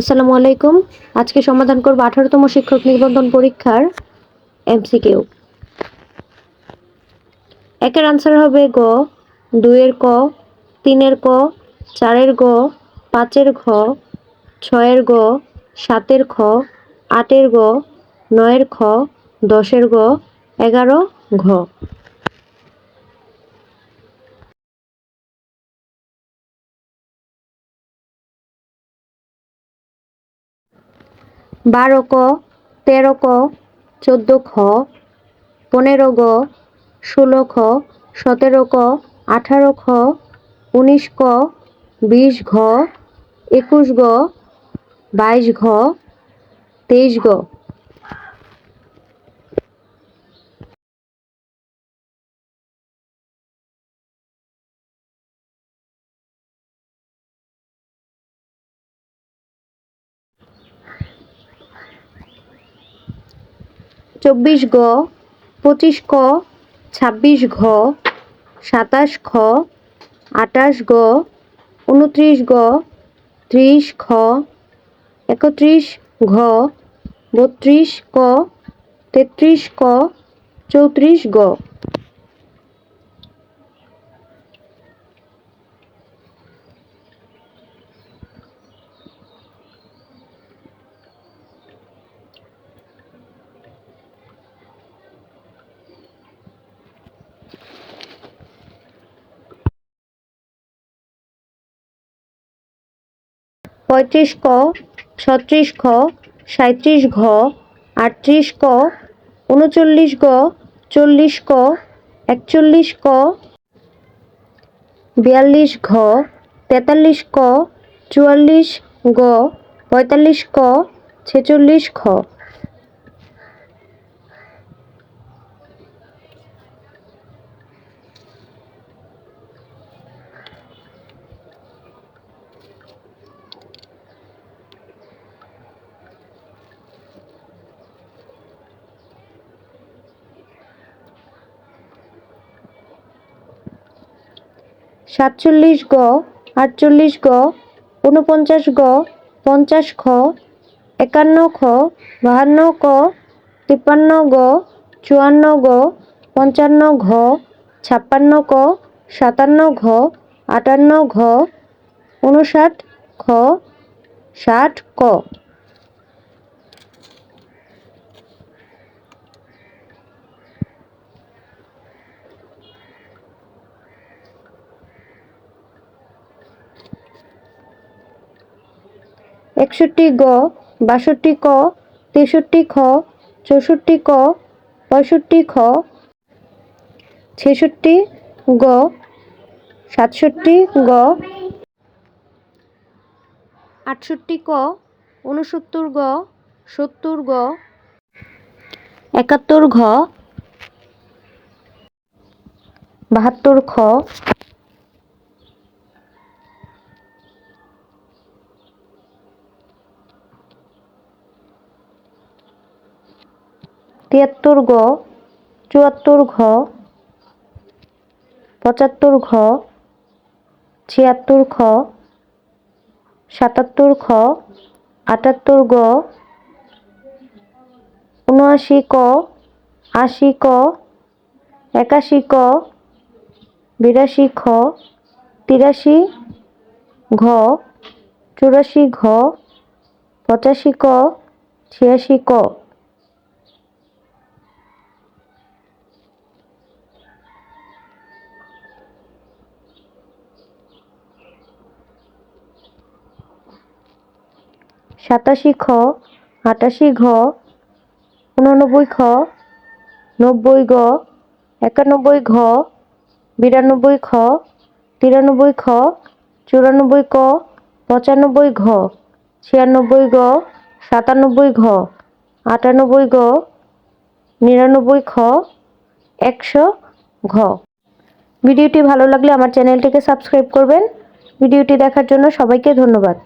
আসসালামু আলাইকুম। আজকে সমাধান করব আঠারোতম শিক্ষক নিবন্ধন পরীক্ষার এমসিকিউ। একের আনসার হবে গ, দুইয়ের ক, তিনের ক, চারের গ, পাঁচের ঘ, ছয়ের গ, সাতের খ, আটের গ, নয়ের খ, দশের গ, এগারো ঘ। বারো ক তেরো ক চোদ্দ খ পনেরো গ ষোলো খ সতেরো ক আঠারো খ উনিশ ক বিশ ঘ একুশ গ বাইশ ঘ তেইশ গ চব্বিশ গ, পঁচিশ ক, ছাব্বিশ ঘ, সাতাশ খ আটাশ গ, উনত্রিশ গ, ত্রিশ খ, একত্রিশ ঘ, বত্রিশ ক, তেত্রিশ ক, চৌত্রিশ গ। পঁয়ত্রিশ ক, ছত্রিশ খ সাঁত্রিশ ঘ, আটত্রিশ ক, উনচল্লিশ গ, চল্লিশ ক, একচল্লিশ ক, বিয়াল্লিশ ঘ, তেতাল্লিশ ক, চুয়াল্লিশ গ, পঁয়তাল্লিশ ক, ছেচল্লিশ খ। সাতচল্লিশ গ, আটচল্লিশ গ, ঊনপঞ্চাশ গ, পঞ্চাশ খ, একান্ন খ, বাহান্ন ক, তিপ্পান্ন গ, চুয়ান্ন গ, পঞ্চান্ন ঘ, ছাপ্পান্ন ক, সাতান্ন ঘ, আটান্ন ঘ উনষাট খ, ষাট ক। একষট্টি গ, বাষট্টি ক, তেষট্টি খ, চৌষট্টি ক, পঁয়ষট্টি খ, ছেষট্টি গ, সাতষট্টি গ, আটষট্টি ক, ঊনসত্তর গ, সত্তর গ, একাত্তর ঘ, বাহাত্তর খ তিয়াত্তর গ চুয়াত্তর ঘ পঁচাত্তর ঘ ছিয়াত্তর খ সাতাত্তর খ আটাত্তর গ উনআশি ক, আশি ক, একাশি ক বিরাশি খ তিরাশি ঘ চুরাশি ঘ, পঁচাশি ক, ছিয়াশি ক। সাতাশি খ, আটাশি ঘ, উননব্বই খ, নব্বই গ, একানব্বই ঘ, বিরানব্বই খ, তিরানব্বই খ, চুরানব্বই ক, পঁচানব্বই ঘ, ছিয়ানব্বই গ, সাতানব্বই ঘ, আটানব্বই গ নিরানব্বই খ, একশো ঘ। ভিডিওটি ভালো লাগলে আমার চ্যানেলটিকে সাবস্ক্রাইব করবেন। ভিডিওটি দেখার জন্য সবাইকে ধন্যবাদ।